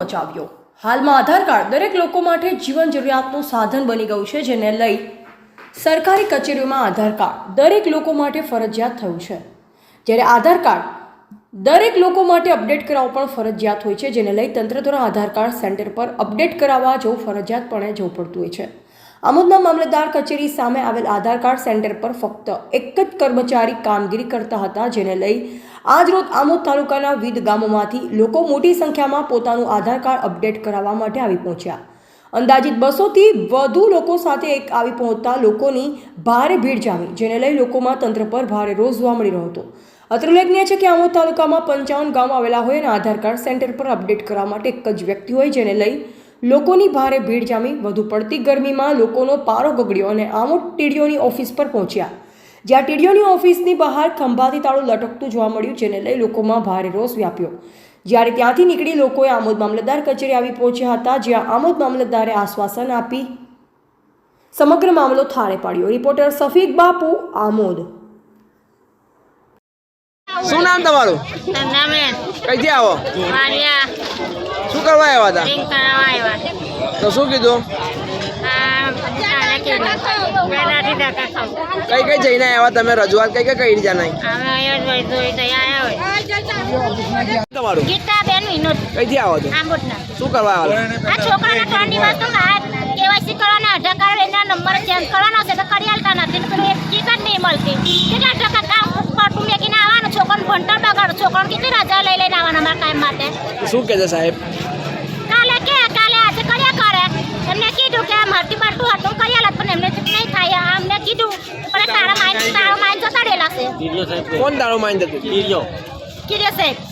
પહોંચાવ્યો. હાલમાં આધાર કાર્ડ દરેક લોકો માટે જીવન જરૂરિયાતનું સાધન બની ગયું છે, જેને લઈ સરકારી કચેરીઓમાં આધાર કાર્ડ દરેક લોકો માટે ફરજિયાત થયું છે. જ્યારે આધાર કાર્ડ દરેક લોકો માટે અપડેટ કરાવવું પણ ફરજિયાત હોય છે, જેને લઈ તંત્ર દ્વારા આધાર કાર્ડ સેન્ટર પર અપડેટ કરાવવા જવું ફરજિયાતપણે જવું પડતું હોય છે. આમોદના મામલતદાર કચેરી સામે આવેલ આધાર કાર્ડ સેન્ટર પર ફક્ત એક જ કર્મચારી કામગીરી કરતા હતા, જેને લઈ આજરોજ આમોદ તાલુકાના વિવિધ ગામોમાંથી લોકો મોટી સંખ્યામાં પોતાનું આધાર કાર્ડ અપડેટ કરાવવા માટે આવી પહોંચ્યા. અંદાજિત બસોથી વધુ લોકો સાથે એક આવી પહોંચતા લોકોની ભારે ભીડ જામી, જેને લઈ લોકોમાં તંત્ર પર ભારે રોષ જોવા મળી રહ્યો હતો. અત્રે ઉલ્લેખનીય છે કે આમોદ તાલુકામાં પંચાવન ગામ આવેલા હોય અને આધાર કાર્ડ સેન્ટર પર અપડેટ કરવા માટે એક જ વ્યક્તિ હોય, જેને લઈ લોકોની ભારે ભીડ જામી. વધુ પડતી ગરમીમાં લોકોનો પારો ગગડ્યો અને આમોદ ટીડીઓની ઓફિસ પર પહોંચ્યા. જ્યાં ટીડીઓની ઓફિસની બહાર ખંભાથી તાળું લટકતું જોવા મળ્યું જેને લઈ લોકોમાં ભારે રોષ વ્યાપ્યો. જ્યારે ત્યાંથી નીકળી લોકોએ આમોદ મામલતદાર કચેરી આવી પહોંચ્યા હતા જ્યાં આમોદ મામલતદારે આશ્વાસન આપી સમગ્ર મામલો થાળે પાડ્યો. રિપોર્ટર સફીક બાપુ આમોદ. શું નામ તમારું? કઈથી આવો? શું કરવા આવ્યા હતા? તો શું કીધું? કઈ કઈ જઈને આવ્યા તમે રજૂઆત કઈ કઈ કઈ રીતે નહીં તમારું? ગીતાબેન વિનોદ. કઈથી આવો છો? આંબોટના. શું કરવા આવો આ છોકરાના ત્રણ દિવસનું ના કેવાયસી કરવાના અઢાર કાર્ડ એના નંબર ચેન્જ કરવાનો છે તો કરી આલતા નથી પેલું એક ટિકિટ નહીં મળતી. કેટલા ટકા કામ પાટું મેકીને આવવાનું? છોકરાનું ભણતર બગાડ. છોકરાને કેટલી રજા લઈ લઈને આવવાના અમારા કામ માટે? શું કહે છે સાહેબ? કાલે કે કીધું. પણ તારા માઇન્ડ તારા માઇન્ડ જતા રહેલા છે. કોણ તારો માઇન્ડ હતું? કીધું સાહેબ.